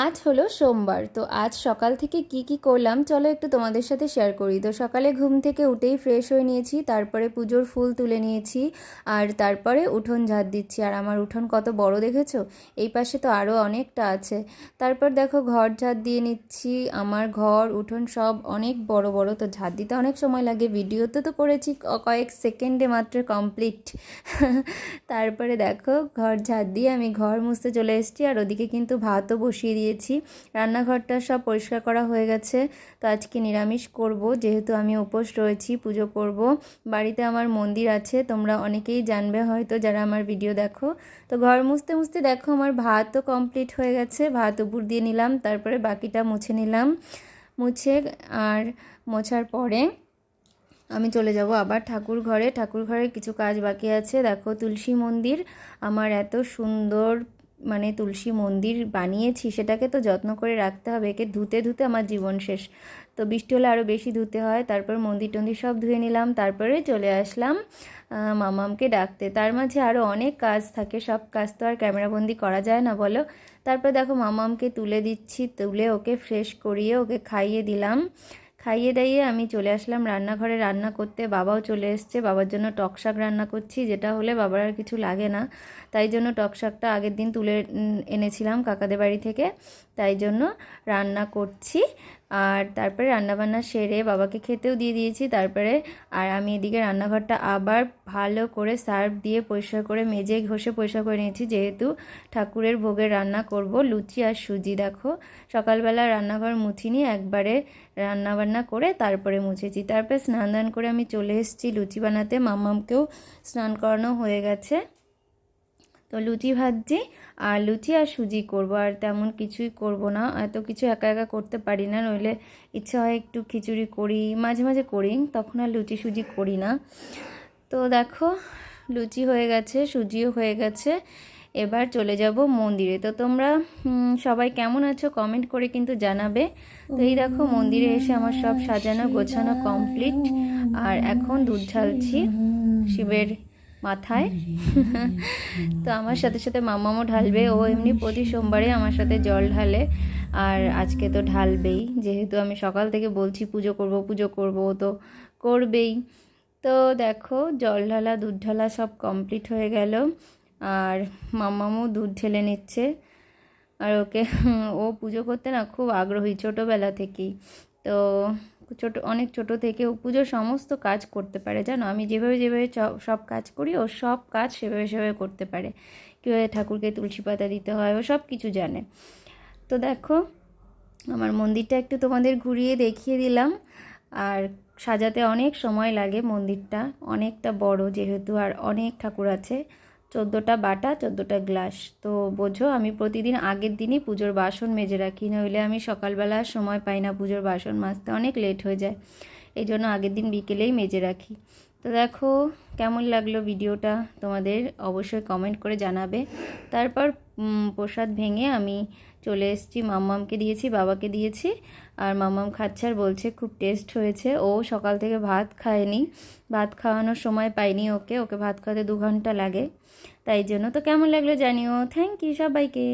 আজ হলো সোমবার, তো আজ সকাল থেকে কি কি করলাম চলো একটু তোমাদের সাথে শেয়ার করি। তো সকালে ঘুম থেকে উঠেই ফ্রেশ হয়ে নিয়েছি, তারপরে পুজোর ফুল তুলে নিয়েছি, আর তারপরে উঠোন ঝাড় দিচ্ছি। আর আমার উঠোন কত বড় দেখেছ? এই পাশে তো আরও অনেকটা আছে। তারপর দেখো ঘর ঝাড় দিয়ে নিচ্ছি, আমার ঘর, উঠোন সব অনেক বড় বড়, তো ঝাড় দিতে অনেক সময় লাগে। ভিডিওতে তো করেছি কয়েক সেকেন্ডে মাত্র কমপ্লিট তারপরে দেখো ঘর ঝাড় দিয়ে আমি ঘর মুছতে চলে এসেছি, আর ওদিকে কিন্তু ভাতও বসিয়ে দিয়েছি। রান্নাঘরটা সব পরিষ্কার করা হয়ে গেছে। তো আজকে নিরামিষ করব। যেহেতু আমি উপোস রয়েছি, পুজো করব। বাড়িতে আমার মন্দির আছে, তোমরা অনেকেই জানবে হয়তো যারা আমার ভিডিও দেখো। তো ঘর মুছতে মুছতে দেখো আমার ভাতও কমপ্লিট হয়ে গেছে। ভাত উপর দিয়ে নিলাম, তারপরে বাকিটা মুছে নিলাম। মুছে আর মোছার পরে আমি চলে যাব আবার ঠাকুর ঘরে। ঠাকুর ঘরে কিছু কাজ বাকি আছে। দেখো তুলসী মন্দির। আমার এত সুন্দর মানে তুলসী মন্দির বানিয়েছি, সেটাকে তো যত্ন করে রাখতে হবে। একে ধুতে ধুতে আমার জীবন শেষ। তো বৃষ্টি হলে আরও বেশি ধুতে হয়। তারপর মন্দির টন্দির সব ধুয়ে নিলাম। তারপরে চলে আসলাম মামামকে ডাকতে। তার মাঝে আরও অনেক কাজ থাকে। সব কাজ তো আর ক্যামেরাবন্দি করা যায় না, বলো? তারপর দেখো মামামকে তুলে দিচ্ছি, তুলে ওকে ফ্রেশ করিয়ে ওকে খাইয়ে দিলাম। খাইয়ে দাইয়ে আমি চলে আসলাম রান্নাঘরে রান্না করতে। বাবাও চলে এসছে। বাবার জন্য টক শাক রান্না করছি। যেটা হলে বাবার আর কিছু লাগে না। তাই জন্য টক শাকটা আগের দিন তুলে এনেছিলাম কাকাদের বাড়ি থেকে। তাই জন্য রান্না করছি। আর তারপরে রান্নাবান্না সেরে বাবাকে খেতেও দিয়ে দিয়েছি। তারপরে আর আমি এদিকে রান্নাঘরটা আবার ভালো করে সার্ফ দিয়ে পরিষ্কার করে মেজে ঘষে পরিষ্কার করে নিয়েছি। যেহেতু ঠাকুরের ভোগের রান্না করব লুচি আর সুজি, দেখো। সকালবেলা রান্নাঘর মুছিনি, একবারে রান্নাবান্না করে তারপরে মুছেছি। তারপরে স্নান দান করে আমি চলে এসেছি লুচি বানাতে। মাম্মামকেও স্নান করানো হয়ে গেছে। তো লুচি ভাজছি, আর লুচি আর সুজি করব, আর তেমন কিছুই করব না। এত কিছু একা একা করতে পারি না, নইলে ইচ্ছা হয় একটু খিচুড়ি করি, মাঝে মাঝে করি, তখন আর লুচি সুজি করি না। তো দেখো, লুচি হয়ে গেছে, সুজিও হয়ে গেছে। এবার চলে যাব মন্দিরে। তো তোমরা সবাই কেমন আছো কমেন্ট করে কিন্তু জানাবে। তো এই দেখো, মন্দিরে এসে আমার সব সাজানো গোছানো কমপ্লিট। আর এখন দুধ ঝালছি শিবের মাথায়। তো আমার সাথে সাথে মামামও ঢালবে ও এমনি প্রতি সোমবারে আমার সাথে জল ঢালে আর আজকে তো ঢালবেই। যেহেতু আমি সকাল থেকে বলছি পুজো করব পুজো করব ও তো করবেই। তো দেখো জল ঢালা দুধ ঢালা সব কমপ্লিট হয়ে গেল আর মামামও দুধ ঢেলে নিচ্ছে। আর ওকে ও পুজো করতে না খুব আগ্রহী ছোটোবেলা থেকেই। তো ছোট, অনেক ছোট থেকে ও পুজোর সমস্ত কাজ করতে পারে, জানো? আমি যেভাবে যেভাবে সব কাজ করি, ও সব কাজ সেভাবে সেভাবে করতে পারে। কীভাবে ঠাকুরকে তুলসী পাতা দিতে হয়, ও সব কিছু জানে। তো দেখো, আমার মন্দিরটা একটু তোমাদের ঘুরিয়ে দেখিয়ে দিলাম। আর সাজাতে অনেক সময় লাগে মন্দিরটা, অনেকটা বড় যেহেতু, আর অনেক ঠাকুর আছে। চোদ্দোটা বাটা, চোদ্দোটা গ্লাস। তো বোঝো, আমি প্রতিদিন আগের দিনই পুজোর বাসন মেজে রাখি, নইলে আমি সকালবেলা সময় পাই না পুজোর বাসন মাজতে, অনেক লেট হয়ে যায়। এই জন্য আগের দিন বিকেলেই মেজে রাখি। তো দেখো কেমন লাগল ভিডিওটা? তোমাদের অবশ্যই কমেন্ট করে জানাবে। তারপর প্রসাদ ভেঙে আমি চলে এসেছি। মাম্মামকে দিয়েছি, বাবাকে দিয়েছি। আর মাম্মাম খাচ্ছে আর বলছে, খুব টেস্ট হয়েছে। ও সকাল থেকে ভাত খায়নি। ভাত খাওয়ানোর সময় পাইনি ওকে। ওকে ভাত খাওয়াতে দু ঘণ্টা লাগে। তাই জন্য তো কেমন লাগল জানিও। থ্যাংক ইউ সবাইকে।